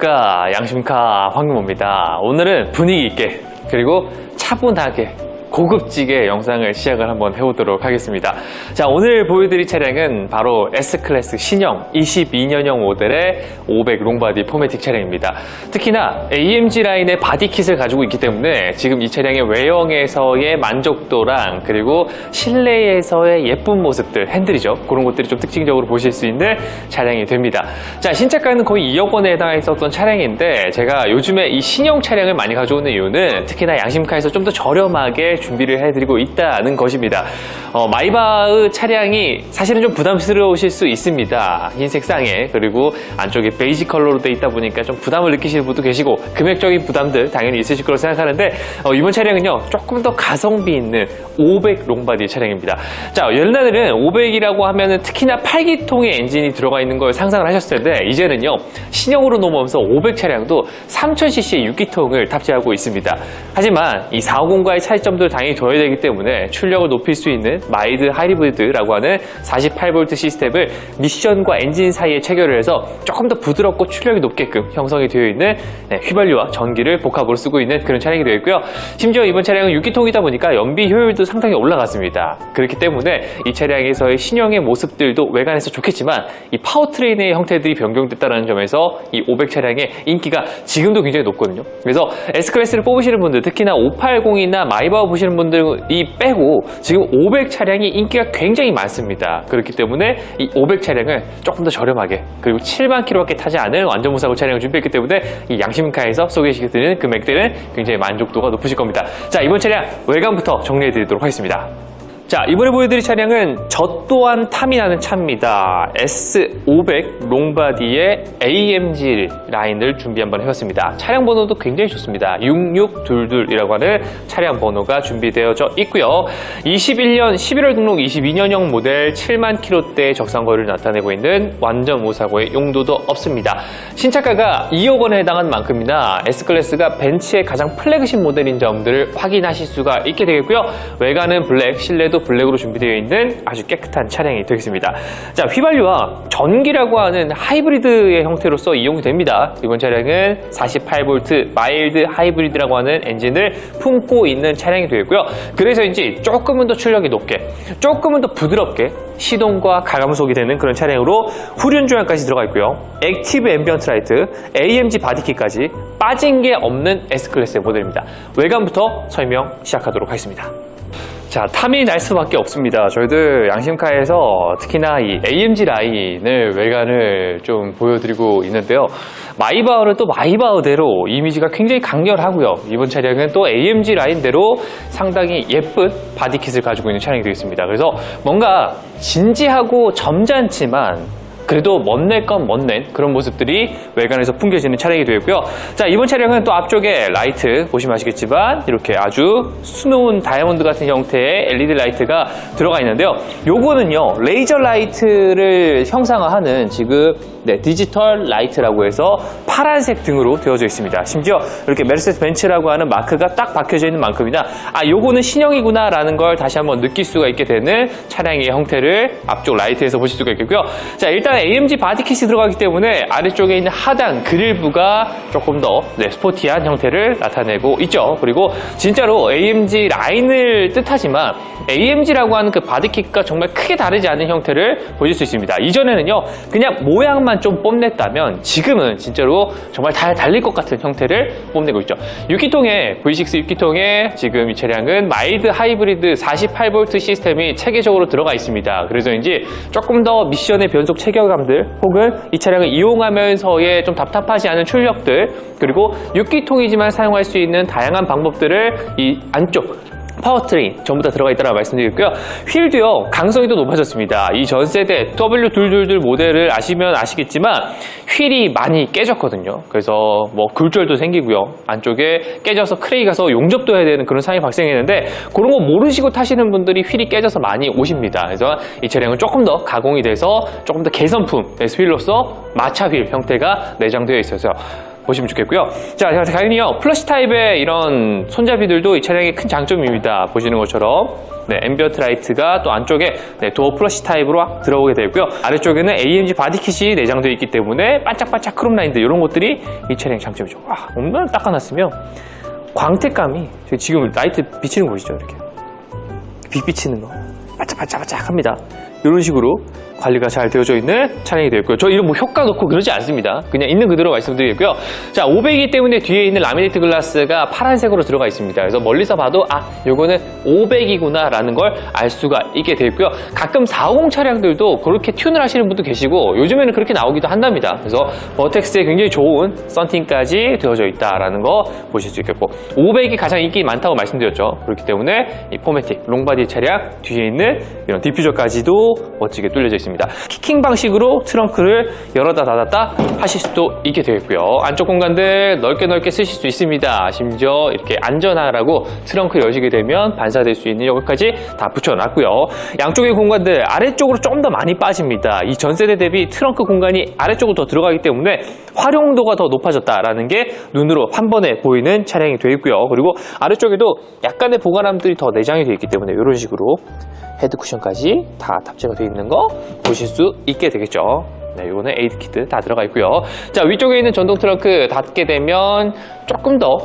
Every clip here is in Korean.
네, 안녕하십니까. 양심카 황금호입니다. 오늘은 분위기 있게, 그리고 차분하게, 고급지게 영상을 시작을 한번 해보도록 하겠습니다. 자, 오늘 보여드릴 차량은 바로 S클래스 신형 22년형 모델의 500 롱바디 포매틱 차량입니다. 특히나 AMG 라인의 바디킷을 가지고 있기 때문에 지금 이 차량의 외형에서의 만족도랑 그리고 실내에서의 예쁜 모습들, 핸들이죠. 그런 것들이 좀 특징적으로 보실 수 있는 차량이 됩니다. 자, 신차가는 거의 2억 원에 해당했었던 차량인데 제가 요즘에 이 신형 차량을 많이 가져오는 이유는 특히나 양심카에서 좀 더 저렴하게 준비를 해드리고 있다는 것입니다. 어, 마이바흐 차량이 사실은 좀 부담스러우실 수 있습니다. 흰색 쌍에 그리고 안쪽에 베이지 컬러로 돼 있다 보니까 좀 부담을 느끼시는 분도 계시고 금액적인 부담들 당연히 있으실 거라고 생각하는데 어, 이번 차량은요 조금 더 가성비 있는 500 롱바디 차량입니다. 자 옛날에는 500이라고 하면은 특히나 8기통의 엔진이 들어가 있는 걸 상상을 하셨을 텐데 이제는요 신형으로 넘어오면서 500 차량도 3000cc의 6기통을 탑재하고 있습니다. 하지만 이 450과의 차이점들 을 당연히 둬야 되기 때문에 출력을 높일 수 있는 마이드 하이브리드라고 하는 48V 시스템을 미션과 엔진 사이에 체결을 해서 조금 더 부드럽고 출력이 높게끔 형성이 되어 있는 네, 휘발유와 전기를 복합으로 쓰고 있는 그런 차량이 되어 있고요. 심지어 이번 차량은 6기통이다 보니까 연비 효율도 상당히 올라갔습니다. 그렇기 때문에 이 차량에서의 신형의 모습들도 외관에서 좋겠지만 이 파워트레인의 형태들이 변경됐다는 점에서 이 500 차량의 인기가 지금도 굉장히 높거든요. 그래서 S클래스를 뽑으시는 분들 특히나 580이나 마이바흐 보시는 분들이 빼고 지금 500 차량이 인기가 굉장히 많습니다. 그렇기 때문에 이 500 차량을 조금 더 저렴하게 그리고 7만 킬로밖에 타지 않은 완전 무사고 차량을 준비했기 때문에 이 양심카에서 소개시켜드리는 금액들은 굉장히 만족도가 높으실 겁니다. 자 이번 차량 외관부터 정리해드리도록 하겠습니다. 자, 이번에 보여드릴 차량은 저 또한 탐이 나는 차입니다. S500 롱바디의 AMG 라인을 준비 한번 해봤습니다. 차량 번호도 굉장히 좋습니다. 6622이라고 하는 차량 번호가 준비되어져 있고요. 21년 11월 등록 22년형 모델 7만 킬로대 적상거리를 나타내고 있는 완전 무사고의 용도도 없습니다. 신차가가 2억 원에 해당하는 만큼이나 S클래스가 벤츠의 가장 플래그십 모델인 점들을 확인하실 수가 있게 되겠고요. 외관은 블랙, 실내도 블랙으로 준비되어 있는 아주 깨끗한 차량이 되겠습니다. 자, 휘발유와 전기라고 하는 하이브리드의 형태로서 이용이 됩니다. 이번 차량은 48V 마일드 하이브리드라고 하는 엔진을 품고 있는 차량이 되겠고요. 그래서인지 조금은 더 출력이 높게, 조금은 더 부드럽게 시동과 가감속이 되는 그런 차량으로 후륜 조향까지 들어가 있고요. 액티브 앰비언트 라이트, AMG 바디킷까지 빠진 게 없는 S클래스의 모델입니다. 외관부터 설명 시작하도록 하겠습니다. 자, 탐이 날 수밖에 없습니다. 저희들 양심카에서 특히나 이 AMG 라인을 외관을 좀 보여드리고 있는데요. 마이바흐는 또 마이바흐대로 이미지가 굉장히 강렬하고요. 이번 차량은 또 AMG 라인대로 상당히 예쁜 바디킷을 가지고 있는 차량이 되겠습니다. 그래서 뭔가 진지하고 점잖지만 그래도 멋낼 건 멋낸 그런 모습들이 외관에서 풍겨지는 차량이 되고요. 자, 이번 차량은 또 앞쪽에 라이트 보시면 아시겠지만 이렇게 아주 스노운 다이아몬드 같은 형태의 LED 라이트가 들어가 있는데요. 요거는요, 레이저 라이트를 형상화하는 지금 네, 디지털 라이트라고 해서 파란색 등으로 되어져 있습니다. 심지어 이렇게 메르세스 벤츠라고 하는 마크가 딱 박혀져 있는 만큼이나 아, 요거는 신형이구나 라는 걸 다시 한번 느낄 수가 있게 되는 차량의 형태를 앞쪽 라이트에서 보실 수가 있겠고요. 자, 일단 AMG 바디킷이 들어가기 때문에 아래쪽에 있는 하단 그릴부가 조금 더 네, 스포티한 형태를 나타내고 있죠. 그리고 진짜로 AMG 라인을 뜻하지만 AMG라고 하는 그 바디킷과 정말 크게 다르지 않은 형태를 보실 수 있습니다. 이전에는요, 그냥 모양만 좀 뽐냈다면 지금은 진짜로 정말 잘 달릴 것 같은 형태를 뽐내고 있죠. 6기통의 V6 6기통의 지금 이 차량은 마이드 하이브리드 48V 시스템이 체계적으로 들어가 있습니다. 그래서인지 조금 더 미션의 변속 체결 감들 혹은 이 차량을 이용하면서의 좀 답답하지 않은 출력들 그리고 6기통이지만 사용할 수 있는 다양한 방법들을 이 안쪽 파워트레인 전부 다 들어가 있다고 말씀드리고요. 휠도요 강성이 더 높아졌습니다. 이 전 세대 W222 모델을 아시면 아시겠지만 휠이 많이 깨졌거든요. 그래서 뭐 굴절도 생기고요. 안쪽에 깨져서 크레이 가서 용접도 해야 되는 그런 상황이 발생했는데 그런 거 모르시고 타시는 분들이 휠이 깨져서 많이 오십니다. 그래서 이 차량은 조금 더 가공이 돼서 조금 더 개선품 휠로서 마차 휠 형태가 내장되어 있어서 보시면 좋겠고요. 자, 자, 당연히요. 플러시 타입의 이런 손잡이들도 이 차량의 큰 장점입니다. 보시는 것처럼. 네, 앰비언트 라이트가 또 안쪽에 네, 도어 플러시 타입으로 들어오게 되고요. 아래쪽에는 AMG 바디킷이 내장되어 있기 때문에 반짝반짝 크롬 라인들 이런 것들이 이 차량의 장점이죠. 와, 얼마나 닦아놨으면 광택감이 지금 라이트 비치는 거 보시죠, 이렇게. 빛 비치는 거. 반짝반짝반짝 합니다. 이런 식으로 관리가 잘 되어져 있는 차량이 되었고요. 저 이런 뭐 효과 넣고 그러지 않습니다. 그냥 있는 그대로 말씀드리겠고요. 자, 500이기 때문에 뒤에 있는 라미네이트 글라스가 파란색으로 들어가 있습니다. 그래서 멀리서 봐도 아, 요거는 500이구나 라는 걸 알 수가 있게 되고요. 가끔 450 차량들도 그렇게 튠을 하시는 분도 계시고 요즘에는 그렇게 나오기도 한답니다. 그래서 버텍스에 굉장히 좋은 썬팅까지 되어져 있다라는 거 보실 수 있겠고 500이 가장 인기 많다고 말씀드렸죠. 그렇기 때문에 이 포매틱 롱바디 차량 뒤에 있는 이런 디퓨저까지도 멋지게 뚫려져 있습니다. 키킹 방식으로 트렁크를 열었다 닫았다 하실 수도 있게 되겠고요. 안쪽 공간들 넓게 넓게 쓰실 수 있습니다. 심지어 이렇게 안전하라고 트렁크 여시게 되면 반사될 수 있는 여기까지 다 붙여놨고요. 양쪽의 공간들 아래쪽으로 좀 더 많이 빠집니다. 이 전세대 대비 트렁크 공간이 아래쪽으로 더 들어가기 때문에 활용도가 더 높아졌다라는 게 눈으로 한 번에 보이는 차량이 되어 있고요. 그리고 아래쪽에도 약간의 보관함들이 더 내장이 되어 있기 때문에 이런 식으로 헤드 쿠션까지 다 탑재가 되어 있는 거 보실 수 있게 되겠죠. 네, 이거는 에이드 키트 다 들어가 있고요. 자, 위쪽에 있는 전동 트렁크 닫게 되면 조금 더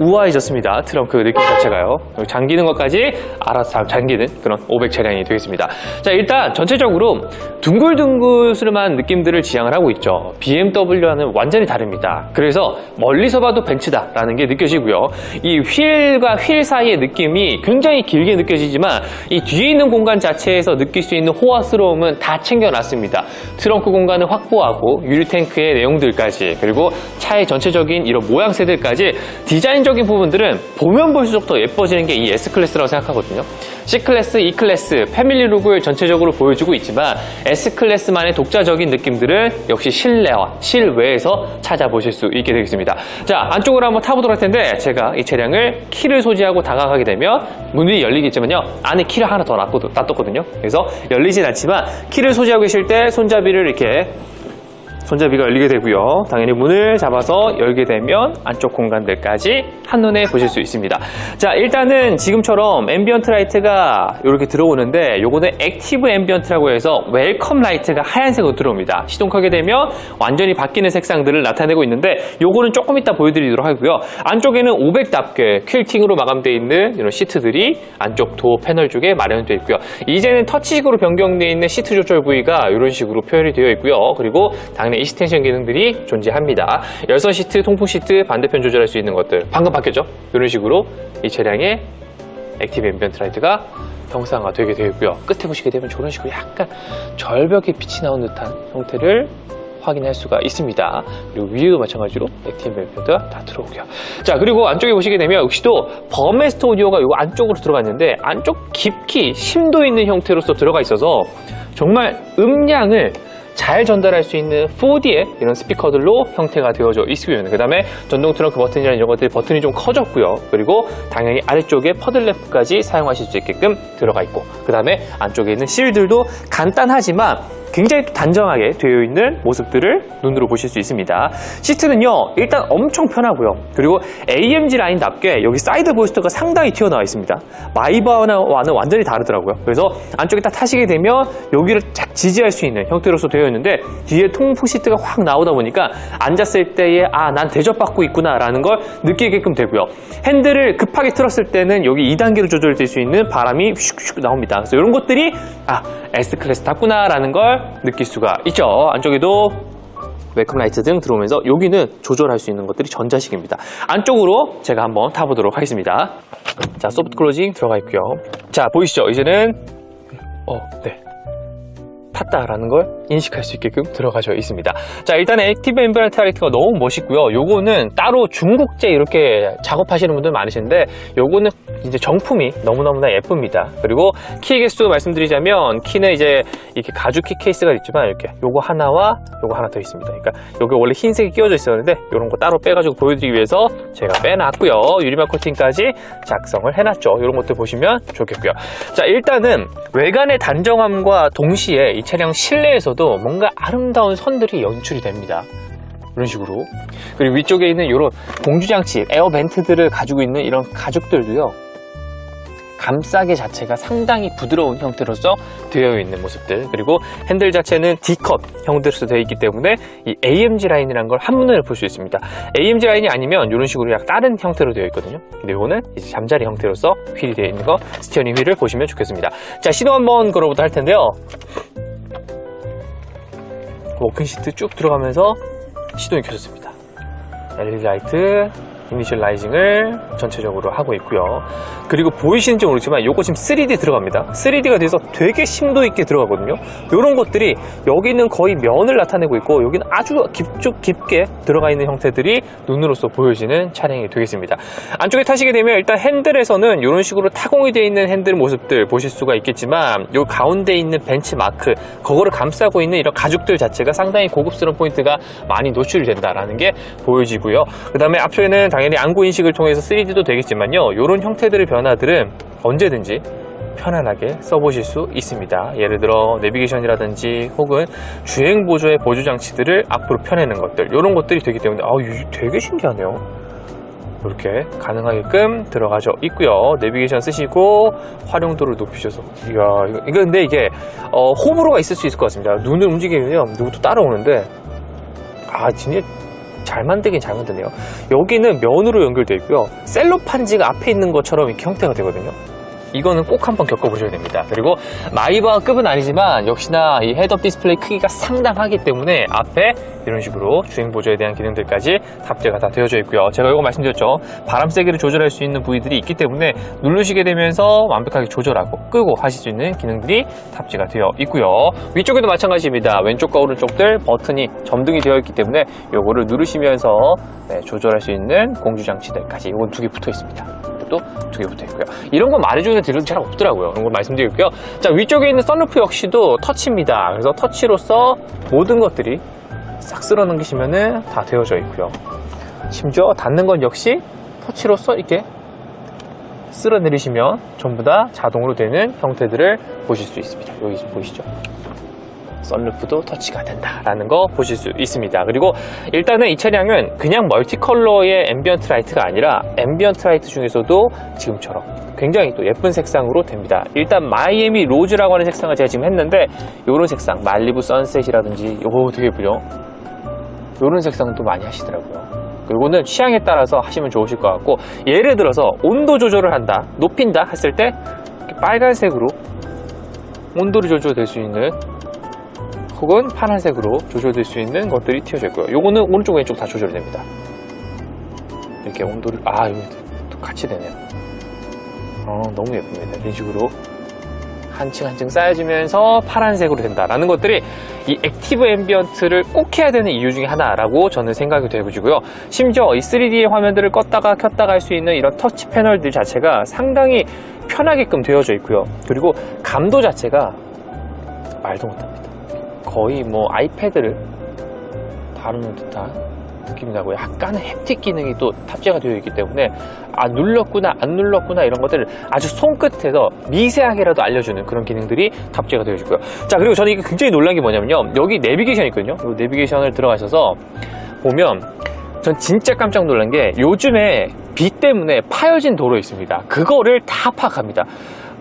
우아해졌습니다. 트렁크 느낌 자체가요. 잠기는 것까지 알아서 다 잠기는 그런 500 차량이 되겠습니다. 자, 일단 전체적으로 둥글둥글스름한 느낌들을 지향을 하고 있죠. BMW와는 완전히 다릅니다. 그래서 멀리서 봐도 벤츠다라는 게 느껴지고요. 이 휠과 휠 사이의 느낌이 굉장히 길게 느껴지지만 이 뒤에 있는 공간 자체에서 느낄 수 있는 호화스러움은 다 챙겨놨습니다. 트렁크 공간을 확보하고 유리 탱크의 내용들까지 그리고 차의 전체적인 이런 모양새들까지 디자인적 인 부분들은 보면 볼수록 더 예뻐지는 게 이 S클래스라고 생각하거든요. C클래스, E클래스, 패밀리 룩을 전체적으로 보여주고 있지만 S클래스만의 독자적인 느낌들은 역시 실내와 실외에서 찾아보실 수 있게 되겠습니다. 자, 안쪽으로 한번 타보도록 할 텐데 제가 이 차량을 키를 소지하고 다가가게 되면 문이 열리겠지만요. 안에 키를 하나 더 놔뒀- 놔뒀거든요. 그래서 열리진 않지만 키를 소지하고 계실 때 손잡이를 이렇게 손잡이가 열리게 되고요. 당연히 문을 잡아서 열게 되면 안쪽 공간들까지 한눈에 보실 수 있습니다. 자, 일단은 지금처럼 앰비언트 라이트가 이렇게 들어오는데 요거는 액티브 앰비언트라고 해서 웰컴 라이트가 하얀색으로 들어옵니다. 시동하게 되면 완전히 바뀌는 색상들을 나타내고 있는데 요거는 조금 이따 보여드리도록 하고요. 안쪽에는 500답게 퀼팅으로 마감되어 있는 이런 시트들이 안쪽 도어 패널 쪽에 마련되어 있고요. 이제는 터치식으로 변경되어 있는 시트 조절 부위가 이런 식으로 표현이 되어 있고요. 그리고 당연히 이스텐션 기능들이 존재합니다. 열선 시트, 통풍 시트, 반대편 조절할 수 있는 것들 방금 바뀌었죠? 이런 식으로 이 차량의 액티브 앰비언트 라이트가 형상화 되게 되어 있고요. 끝에 보시게 되면 저런 식으로 약간 절벽에 빛이 나온 듯한 형태를 확인할 수가 있습니다. 그리고 위에도 마찬가지로 액티브 앰비언트가 다 들어오고요. 자, 그리고 안쪽에 보시게 되면 역시도 버메스터 오디오가 이 안쪽으로 들어가 있는데 안쪽 깊이 심도 있는 형태로서 들어가 있어서 정말 음량을 잘 전달할 수 있는 4D의 이런 스피커들로 형태가 되어져 있고요. 그 다음에 전동 트렁크 버튼이라는 이런 것들이 버튼이 좀 커졌고요. 그리고 당연히 아래쪽에 퍼들램프까지 사용하실 수 있게끔 들어가 있고 그 다음에 안쪽에 있는 실들도 간단하지만 굉장히 또 단정하게 되어 있는 모습들을 눈으로 보실 수 있습니다. 시트는요, 일단 엄청 편하고요. 그리고 AMG 라인답게 여기 사이드 볼스터가 상당히 튀어나와 있습니다. 마이바와는 완전히 다르더라고요. 그래서 안쪽에 딱 타시게 되면 여기를 쫙 지지할 수 있는 형태로서 되어 있는데 뒤에 통풍 시트가 확 나오다 보니까 앉았을 때에 아, 난 대접받고 있구나라는 걸 느끼게끔 되고요. 핸들을 급하게 틀었을 때는 여기 2단계로 조절될 수 있는 바람이 슉슉 나옵니다. 그래서 이런 것들이 아, S클래스 탔구나라는 걸 느낄 수가 있죠. 안쪽에도 웰컴 라이트 등 들어오면서 여기는 조절할 수 있는 것들이 전자식입니다. 안쪽으로 제가 한번 타보도록 하겠습니다. 자, 소프트 클로징 들어가 있고요. 자, 보이시죠? 이제는 어, 네. 탔다라는 걸 인식할 수 있게끔 들어가져 있습니다. 자, 일단 액티브 엠브라이트 라이트가 너무 멋있고요. 요거는 따로 중국제 이렇게 작업하시는 분들 많으신데 요거는 이제 정품이 너무너무나 예쁩니다. 그리고 키 개수 말씀드리자면 키는 이제 이렇게 가죽 키 케이스가 있지만 이렇게 요거 하나와 요거 하나 더 있습니다. 그러니까 요게 원래 흰색이 끼워져 있었는데 요런 거 따로 빼가지고 보여드리기 위해서 제가 빼놨고요. 유리막 코팅까지 작성을 해놨죠. 이런 것들 보시면 좋겠고요. 자, 일단은 외관의 단정함과 동시에 이 차량 실내에서도 뭔가 아름다운 선들이 연출이 됩니다. 이런 식으로. 그리고 위쪽에 있는 이런 공주장치, 에어 벤트들을 가지고 있는 이런 가죽들도요. 감싸개 자체가 상당히 부드러운 형태로서 되어 있는 모습들 그리고 핸들 자체는 D컵 형태로서 되어 있기 때문에 이 AMG 라인이라는 걸 한눈에 볼 수 있습니다 AMG 라인이 아니면 이런 식으로 약 다른 형태로 되어 있거든요 근데 이거는 이제 잠자리 형태로서 휠이 되어 있는 거 스티어링 휠을 보시면 좋겠습니다 자 시동 한번 걸어보도록 할 텐데요 워킹 시트 쭉 들어가면서 시동이 켜졌습니다. LED 라이트 이니셜 라이징을 전체적으로 하고 있고요. 그리고 보이시는지 모르지만 이거 지금 3D 들어갑니다. 3D가 돼서 되게 심도 있게 들어가거든요. 이런 것들이 여기는 거의 면을 나타내고 있고 여기는 아주 깊쭉 깊게 들어가 있는 형태들이 눈으로서 보여지는 차량이 되겠습니다. 안쪽에 타시게 되면 일단 핸들에서는 이런 식으로 타공이 되어 있는 핸들 모습들 보실 수가 있겠지만 이 가운데 있는 벤치 마크 그거를 감싸고 있는 이런 가죽들 자체가 상당히 고급스러운 포인트가 많이 노출이 된다라는 게 보여지고요. 그 다음에 앞쪽에는 당연히 안구 인식을 통해서 3D도 되겠지만요. 이런 형태들의 변화들은 언제든지 편안하게 써보실 수 있습니다. 예를 들어 내비게이션이라든지 혹은 주행 보조의 보조 장치들을 앞으로 펴내는 것들 이런 것들이 되기 때문에 아 되게 신기하네요. 이렇게 가능하게끔 들어가져 있고요. 내비게이션 쓰시고 활용도를 높이셔서 이야 이거, 근데 이게 어, 호불호가 있을 수 있을 것 같습니다. 눈을 움직이면 누구도 따라오는데 아 진짜 잘 만들긴 잘 만드네요. 여기는 면으로 연결되어 있고요. 셀로판지가 앞에 있는 것처럼 이렇게 형태가 되거든요. 이거는 꼭 한번 겪어보셔야 됩니다. 그리고 마이바급은 아니지만 역시나 이 헤드업 디스플레이 크기가 상당하기 때문에 앞에 이런 식으로 주행 보조에 대한 기능들까지 탑재가 다 되어져 있고요. 제가 이거 말씀드렸죠. 바람 세기를 조절할 수 있는 부위들이 있기 때문에 누르시게 되면서 완벽하게 조절하고 끄고 하실 수 있는 기능들이 탑재가 되어 있고요. 위쪽에도 마찬가지입니다. 왼쪽과 오른쪽들 버튼이 점등이 되어 있기 때문에 이거를 누르시면서 네, 조절할 수 있는 공주 장치들까지 이건 두 개 붙어 있습니다. 또두개 붙어 있고요. 이런 거 말해주는 딜은 잘 없더라고요. 이런 걸 말씀드리고요. 자 위쪽에 있는 썬루프 역시도 터치입니다. 그래서 터치로서 모든 것들이 싹 쓸어 넘기시면은 다 되어져 있고요. 심지어 닫는 건 역시 터치로서 이렇게 쓸어 내리시면 전부 다 자동으로 되는 형태들을 보실 수 있습니다. 여기 보이시죠? 썬루프도 터치가 된다라는 거 보실 수 있습니다. 그리고 일단은 이 차량은 그냥 멀티 컬러의 앰비언트 라이트가 아니라 앰비언트 라이트 중에서도 지금처럼 굉장히 또 예쁜 색상으로 됩니다. 일단 마이애미 로즈라고 하는 색상을 제가 지금 했는데 이런 색상 말리부 선셋이라든지 이거 되게 예쁘죠? 이런 색상도 많이 하시더라고요. 그리고는 취향에 따라서 하시면 좋으실 것 같고 예를 들어서 온도 조절을 한다, 높인다 했을 때 빨간색으로 온도를 조절될 수 있는 혹은 파란색으로 조절될 수 있는 것들이 튀어져 있고요. 요거는 오른쪽 왼쪽 다 조절이 됩니다. 이렇게 온도를 아 이거 또 같이 되네요. 어 너무 예쁩니다. 이런 식으로 한 층 한 층 쌓여지면서 파란색으로 된다라는 것들이 이 액티브 앰비언트를 꼭 해야 되는 이유 중에 하나라고 저는 생각이 되고요. 심지어 이 3D의 화면들을 껐다가 켰다가 할 수 있는 이런 터치 패널들 자체가 상당히 편하게끔 되어져 있고요. 그리고 감도 자체가 말도 못합니다. 거의 뭐 아이패드를 다루는 듯한 느낌이 나고 약간의 햅틱 기능이 또 탑재가 되어 있기 때문에 아 눌렀구나 안 눌렀구나 이런 것들을 아주 손끝에서 미세하게라도 알려주는 그런 기능들이 탑재가 되어 있고요. 자 그리고 저는 이게 굉장히 놀란 게 뭐냐면요. 여기 내비게이션 있거든요. 이 내비게이션을 들어가셔서 보면 전 진짜 깜짝 놀란 게 요즘에 비 때문에 파여진 도로 있습니다. 그거를 다 파악합니다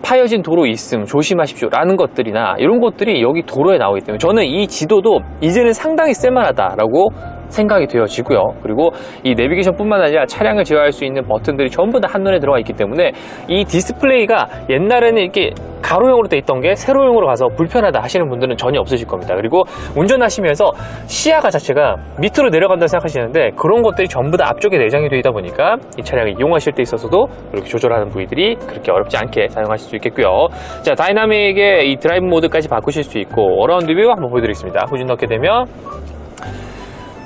파여진 도로 있음 조심하십시오. 라는 것들이나 이런 것들이 여기 도로에 나오기 때문에 저는 이 지도도 이제는 상당히 쓸만하다라고 생각이 되어지고요. 그리고 이 내비게이션 뿐만 아니라 차량을 제어할 수 있는 버튼들이 전부 다 한눈에 들어가 있기 때문에 이 디스플레이가 옛날에는 이렇게 가로형으로 돼 있던 게 세로형으로 가서 불편하다 하시는 분들은 전혀 없으실 겁니다. 그리고 운전하시면서 시야가 자체가 밑으로 내려간다 생각하시는데 그런 것들이 전부 다 앞쪽에 내장이 되어 있다 보니까 이 차량을 이용하실 때 있어서도 이렇게 조절하는 부위들이 그렇게 어렵지 않게 사용하실 수 있겠고요. 자 다이나믹의 이 드라이브 모드까지 바꾸실 수 있고 어라운드 뷰 한번 보여드리겠습니다. 후진 넣게 되면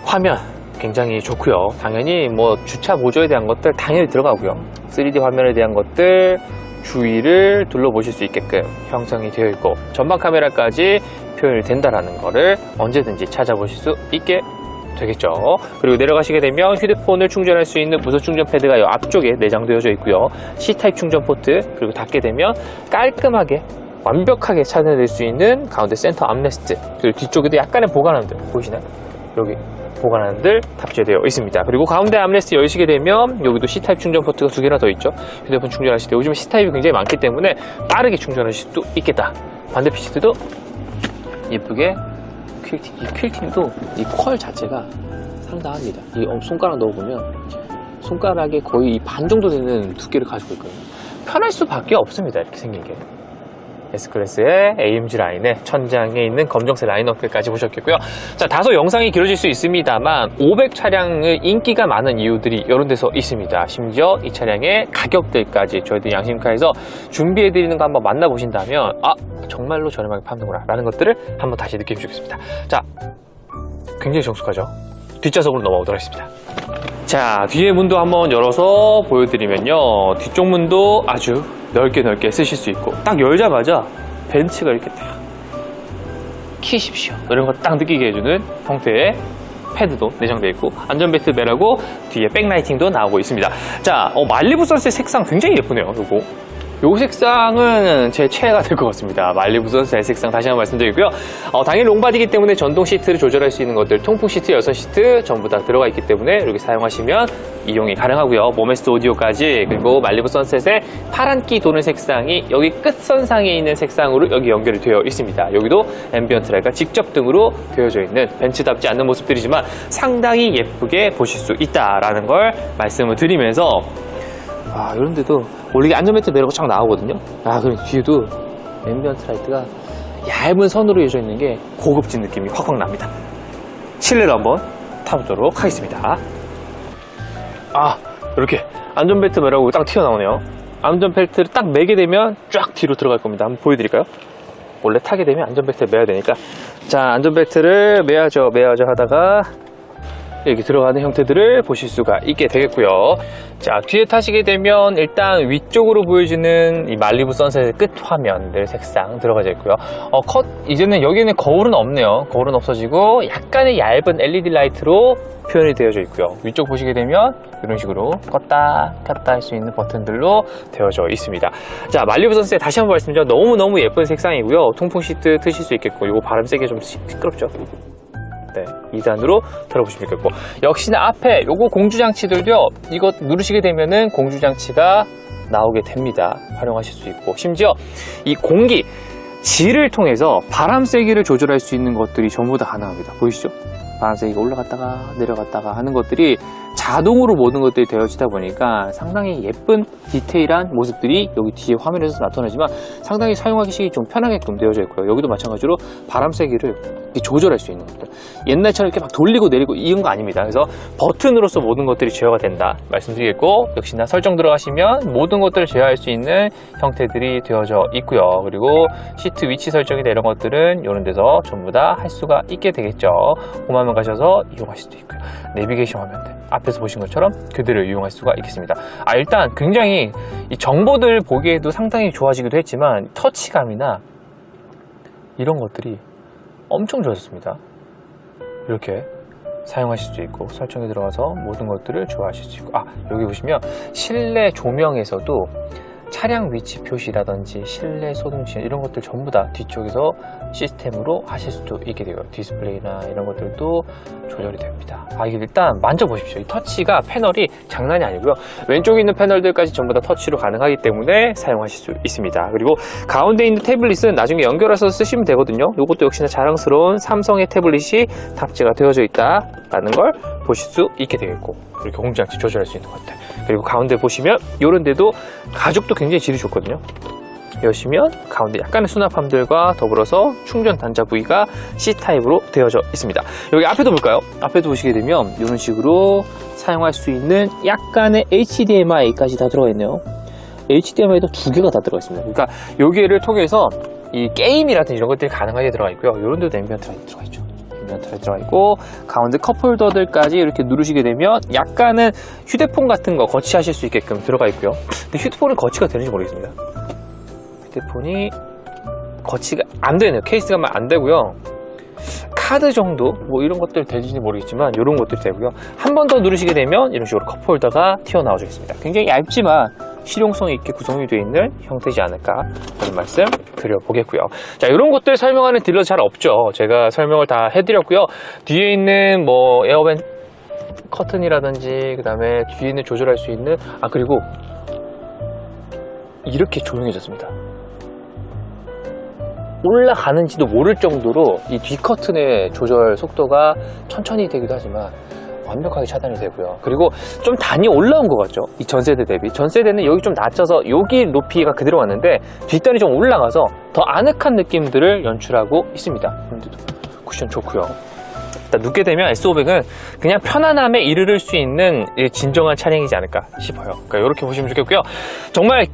화면 굉장히 좋고요. 당연히 뭐 주차 보조에 대한 것들 당연히 들어가고요. 3D 화면에 대한 것들 주위를 둘러보실 수 있게끔 형성이 되어 있고 전방 카메라까지 표현이 된다라는 거를 언제든지 찾아보실 수 있게 되겠죠. 그리고 내려가시게 되면 휴대폰을 충전할 수 있는 무선 충전 패드가 이 앞쪽에 내장되어져 있고요. C타입 충전 포트 그리고 닫게 되면 깔끔하게 완벽하게 찾아낼 수 있는 가운데 센터 암레스트 그리고 뒤쪽에도 약간의 보관함들 보이시나요? 여기 보관하는들 탑재되어 있습니다. 그리고 가운데 암레스트 열시게 되면 여기도 C타입 충전 포트가 두 개나 더 있죠. 휴대폰 충전하실 때 요즘 C타입이 굉장히 많기 때문에 빠르게 충전하실 수도 있겠다. 반대편 시트도 예쁘게 퀼팅. 이 퀼팅도 이 퀄 자체가 상당합니다. 이 어, 손가락 넣어보면 손가락에 거의 이반 정도 되는 두께를 가지고 있거든요. 편할 수밖에 없습니다. 이렇게 생긴 게. S클래스의 AMG 라인의 천장에 있는 검정색 라인업까지 보셨겠고요. 자, 다소 영상이 길어질 수 있습니다만 500 차량의 인기가 많은 이유들이 이런 데서 있습니다. 심지어 이 차량의 가격들까지 저희들 양심카에서 준비해드리는 거 한번 만나보신다면 아, 정말로 저렴하게 파는구나 라는 것들을 한번 다시 느껴주겠습니다. 자, 굉장히 정숙하죠? 뒷좌석으로 넘어오도록 하겠습니다. 자, 뒤에 문도 한번 열어서 보여드리면요. 뒤쪽 문도 아주 넓게 넓게 쓰실 수 있고, 딱 열자마자 벤츠가 이렇게 딱 키십시오. 이런 거 딱 느끼게 해주는 형태의 패드도 내장되어 있고, 안전벨트 매라고 뒤에 백라이팅도 나오고 있습니다. 자, 어, 말리부 선스의 색상 굉장히 예쁘네요, 요거. 요 색상은 제 최애가 될 것 같습니다. 말리부 선스의 색상 다시 한번 말씀드리고요. 어, 당연히 롱바디이기 때문에 전동 시트를 조절할 수 있는 것들, 통풍 시트, 6시트 전부 다 들어가 있기 때문에 이렇게 사용하시면 이용이 가능하고요. 모메스트 오디오까지 그리고 말리부 선셋의 파란기 도는 색상이 여기 끝선상에 있는 색상으로 여기 연결이 되어 있습니다. 여기도 앰비언트 라이트가 직접 등으로 되어져 있는 벤츠답지 않는 모습들이지만 상당히 예쁘게 보실 수 있다라는 걸 말씀을 드리면서 아, 이런데도 원래 이게 안전벨트 매라고 쫙 나오거든요. 아, 그럼 뒤에도 앰비언트 라이트가 얇은 선으로 이어져 있는 게 고급진 느낌이 확확 납니다. 실내로 한번 타보도록 하겠습니다. 아, 이렇게 안전벨트 매라고 딱 튀어나오네요. 안전벨트를 딱 매게 되면 쫙 뒤로 들어갈 겁니다. 한번 보여드릴까요? 원래 타게 되면 안전벨트 매야 되니까. 자, 안전벨트를 매야죠, 매야죠 하다가 여기 들어가는 형태들을 보실 수가 있게 되겠고요. 자, 뒤에 타시게 되면 일단 위쪽으로 보여지는 이 말리부 선셋의 끝 화면들 색상 들어가져 있고요. 어, 컷, 이제는 여기는 거울은 없네요. 거울은 없어지고 약간의 얇은 LED 라이트로 표현이 되어져 있고요. 위쪽 보시게 되면 이런 식으로 껐다 켰다 할 수 있는 버튼들로 되어져 있습니다. 자, 말리부 선셋 다시 한번 말씀드리면 너무너무 예쁜 색상이고요. 통풍 시트 트실 수 있겠고, 이거 바람 세게 좀 시- 시끄럽죠? 네, 2단으로 들어보시면 되겠고. 역시나 앞에 요거 공주장치들도요 이거 누르시게 되면은 공주장치가 나오게 됩니다. 활용하실 수 있고. 심지어 이 공기 질을 통해서 바람 세기를 조절할 수 있는 것들이 전부 다 가능합니다. 보이시죠? 바람 세기가 올라갔다가 내려갔다가 하는 것들이 자동으로 모든 것들이 되어지다 보니까 상당히 예쁜 디테일한 모습들이 여기 뒤에 화면에서 나타나지만 상당히 사용하기 좀 편하게끔 되어져 있고요. 여기도 마찬가지로 바람 세기를 조절할 수 있는 것들. 옛날처럼 이렇게 막 돌리고 내리고 이런 거 아닙니다. 그래서 버튼으로서 모든 것들이 제어가 된다 말씀드리겠고 역시나 설정 들어가시면 모든 것들을 제어할 수 있는 형태들이 되어져 있고요. 그리고 시트 위치 설정이나 이런 것들은 이런 데서 전부 다 할 수가 있게 되겠죠. 홈화면 가셔서 이용하실 수도 있고요. 내비게이션 화면들 앞에서 보신 것처럼 그대로 이용할 수가 있겠습니다. 아 일단 굉장히 이 정보들 보기에도 상당히 좋아지기도 했지만 터치감이나 이런 것들이 엄청 좋아졌습니다. 이렇게 사용하실 수 있고 설정에 들어가서 모든 것들을 좋아하실 수 있고 아 여기 보시면 실내 조명에서도 차량 위치 표시라든지 실내 소등신 이런 것들 전부 다 뒤쪽에서 시스템으로 하실 수도 있게 돼요. 디스플레이나 이런 것들도 조절이 됩니다. 아 이게 일단 만져보십시오. 이 터치가 패널이 장난이 아니고요. 왼쪽에 있는 패널들까지 전부 다 터치로 가능하기 때문에 사용하실 수 있습니다. 그리고 가운데 있는 태블릿은 나중에 연결해서 쓰시면 되거든요. 이것도 역시나 자랑스러운 삼성의 태블릿이 탑재가 되어져 있다라는 걸 보실 수 있게 되겠고 이렇게 공장치 조절할 수 있는 것들 그리고 가운데 보시면 이런 데도 가죽도 굉장히 질이 좋거든요. 여시면 가운데 약간의 수납함들과 더불어서 충전 단자 부위가 C타입으로 되어져 있습니다. 여기 앞에도 볼까요? 앞에도 보시게 되면 이런 식으로 사용할 수 있는 약간의 HDMI까지 다 들어가 있네요. HDMI도 두 개가 다 들어가 있습니다. 그러니까 여기를 통해서 이 게임이라든지 이런 것들이 가능하게 들어가 있고요. 이런 데도 앰비언트 라이트 들어가 있죠 앰비언트가 들어가 있고 가운데 컵홀더들까지 이렇게 누르시게 되면 약간은 휴대폰 같은 거 거치하실 수 있게끔 들어가 있고요. 근데 휴대폰이 거치가 되는지 모르겠습니다. 휴대폰이 거치가 안 되네요. 케이스가 안 되고요. 카드 정도 뭐 이런 것들 될지는 모르겠지만 이런 것들이 되고요. 한 번 더 누르시게 되면 이런 식으로 컵홀더가 튀어나와주겠습니다. 굉장히 얇지만 실용성 있게 구성이 되어 있는 형태이지 않을까 그런 말씀 드려보겠고요. 자, 이런 것들 설명하는 딜러 잘 없죠. 제가 설명을 다 해드렸고요. 뒤에 있는 뭐 에어벤 커튼이라든지 그 다음에 뒤에 있는 조절할 수 있는 아 그리고 이렇게 조용해졌습니다. 올라가는지도 모를 정도로 이 뒤 커튼의 조절 속도가 천천히 되기도 하지만 완벽하게 차단이 되고요. 그리고 좀 단이 올라온 것 같죠? 이 전세대 대비. 전세대는 여기 좀 낮춰서 여기 높이가 그대로 왔는데 뒷단이 좀 올라가서 더 아늑한 느낌들을 연출하고 있습니다. 쿠션 좋고요. 눕게 되면 S500은 그냥 편안함에 이르를 수 있는 이 진정한 차량이지 않을까 싶어요. 그러니까 이렇게 보시면 좋겠고요. 정말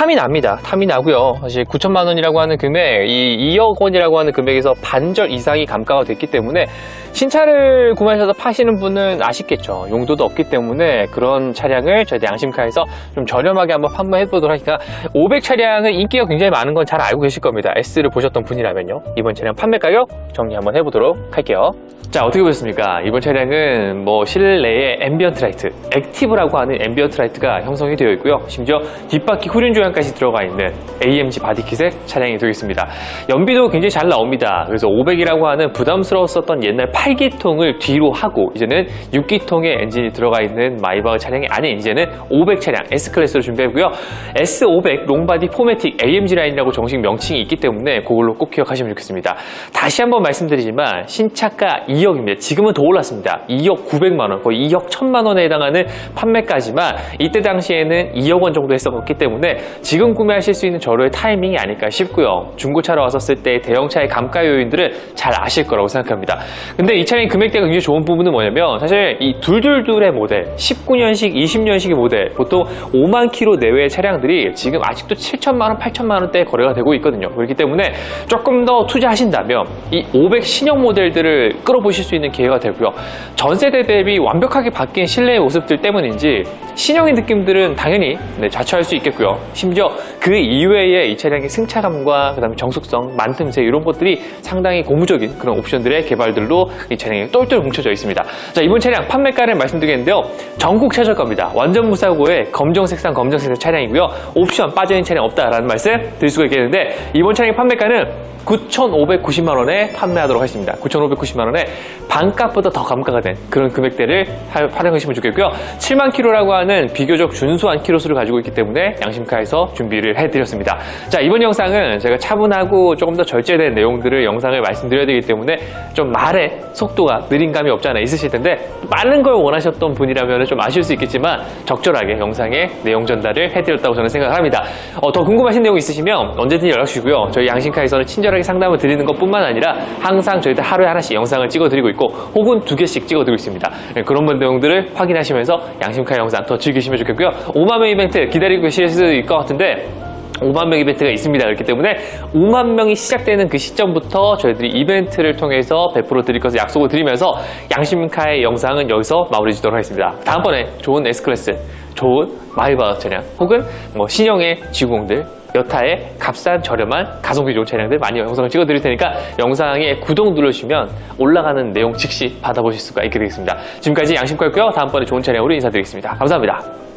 탐이 납니다. 탐이 나고요. 사실 9천만 원이라고 하는 금액, 이 2억 원이라고 하는 금액에서 반절 이상이 감가가 됐기 때문에 신차를 구매하셔서 파시는 분은 아쉽겠죠. 용도도 없기 때문에 그런 차량을 저희 양심카에서 좀 저렴하게 한번 판매해 보도록 하니까 500 차량은 인기가 굉장히 많은 건 잘 알고 계실 겁니다. S를 보셨던 분이라면요. 이번 차량 판매 가격 정리 한번 해보도록 할게요. 자 어떻게 보셨습니까? 이번 차량은 뭐 실내에 앰비언트 라이트, 액티브라고 하는 앰비언트 라이트가 형성이 되어 있고요. 심지어 뒷바퀴 후륜 조향 까지 들어가 있는 AMG 바디킷의 차량이 되겠습니다. 연비도 굉장히 잘 나옵니다. 그래서 500이라고 하는 부담스러웠었던 옛날 8기통을 뒤로 하고 이제는 6기통의 엔진이 들어가 있는 마이바흐 차량이 아닌 이제는 500 차량 S클래스로 준비했고요. S500 롱바디 포매틱 AMG 라인이라고 정식 명칭이 있기 때문에 그걸로 꼭 기억하시면 좋겠습니다. 다시 한번 말씀드리지만 신차가 2억입니다. 지금은 더 올랐습니다. 2억 900만 원, 거의 2억 1000만 원에 해당하는 판매까지만 이때 당시에는 2억 원 정도 했었기 때문에 지금 구매하실 수 있는 저로의 타이밍이 아닐까 싶고요. 중고차로 왔었을 때 대형차의 감가 요인들을 잘 아실 거라고 생각합니다. 근데 이 차량의 금액대가 굉장히 좋은 부분은 뭐냐면 사실 이 둘둘둘의 모델, 19년식, 20년식의 모델, 보통 5만 킬로 내외의 차량들이 지금 아직도 7천만 원, 8천만 원대에 거래가 되고 있거든요. 그렇기 때문에 조금 더 투자하신다면 이 500 신형 모델들을 끌어보실 수 있는 기회가 되고요. 전 세대 대비 완벽하게 바뀐 실내의 모습들 때문인지 신형의 느낌들은 당연히 네, 자처할 수 있겠고요. 심지어 그 이외에 이 차량의 승차감과 그다음에 정숙성, 만듦새 이런 것들이 상당히 고무적인 그런 옵션들의 개발들로 이 차량이 똘똘 뭉쳐져 있습니다. 자 이번 차량 판매가를 말씀드리겠는데요. 전국 최저가입니다. 완전 무사고의 검정 색상 검정 색상 차량이고요. 옵션 빠져있는 차량 없다라는 말씀 드릴 수가 있겠는데 이번 차량의 판매가는 9,590만 원에 판매하도록 하겠습니다. 9,590만 원에 반값보다 더 감가가 된 그런 금액대를 하- 활용하시면 좋겠고요. 7만 킬로라고 하는 비교적 준수한 키로수를 가지고 있기 때문에 양심카에서 준비를 해드렸습니다. 자 이번 영상은 제가 차분하고 조금 더 절제된 내용들을 영상을 말씀드려야 되기 때문에 좀 말의 속도가 느린 감이 없지 않아 있으실 텐데 빠른 걸 원하셨던 분이라면 좀 아쉬울 수 있겠지만 적절하게 영상의 내용 전달을 해드렸다고 저는 생각을 합니다. 어, 더 궁금하신 내용 있으시면 언제든지 연락 주시고요. 저희 양심카에서는 친절하게 상담을 드리는 것뿐만 아니라 항상 저희들 하루에 하나씩 영상을 찍어드리고 있고 혹은 두 개씩 찍어드리고 있습니다. 네, 그런 내용들을 확인하시면서 양심카 영상 더 즐기시면 좋겠고요. 5만 명 이벤트 기다리고 계실 수 있을 것 같은데 5만 명 이벤트가 있습니다. 그렇기 때문에 5만 명이 시작되는 그 시점부터 저희들이 이벤트를 통해서 베풀어 드릴 것을 약속을 드리면서 양심카의 영상은 여기서 마무리 짓도록 하겠습니다. 다음번에 좋은 S클래스, 좋은 마이바 차량 혹은 뭐 신형의 G90들 여타의 값싼 저렴한 가성비 좋은 차량들 많이 영상을 찍어 드릴 테니까 영상에 구독 누르시면 올라가는 내용 즉시 받아보실 수가 있게 되겠습니다. 지금까지 양심카였고요. 다음번에 좋은 차량으로 인사드리겠습니다. 감사합니다.